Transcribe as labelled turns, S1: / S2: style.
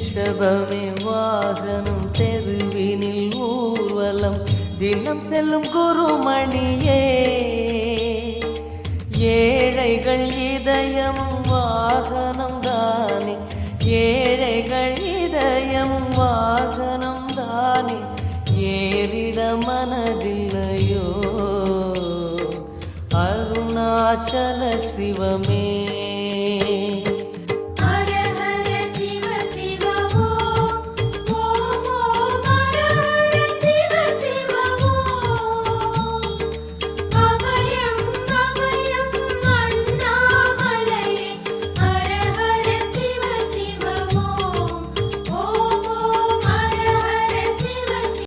S1: ரிஷபமே வாகனம் தெருவினில் ஊர்வலம். தினம் செல்லும் குருமணியே ஏழைகள் இதயம் வாகனம் தானே. ஏழைகள் இதயம் வாகனம் தானே. ஏறிட மனதில்லையோ அருணாச்சல சிவமே.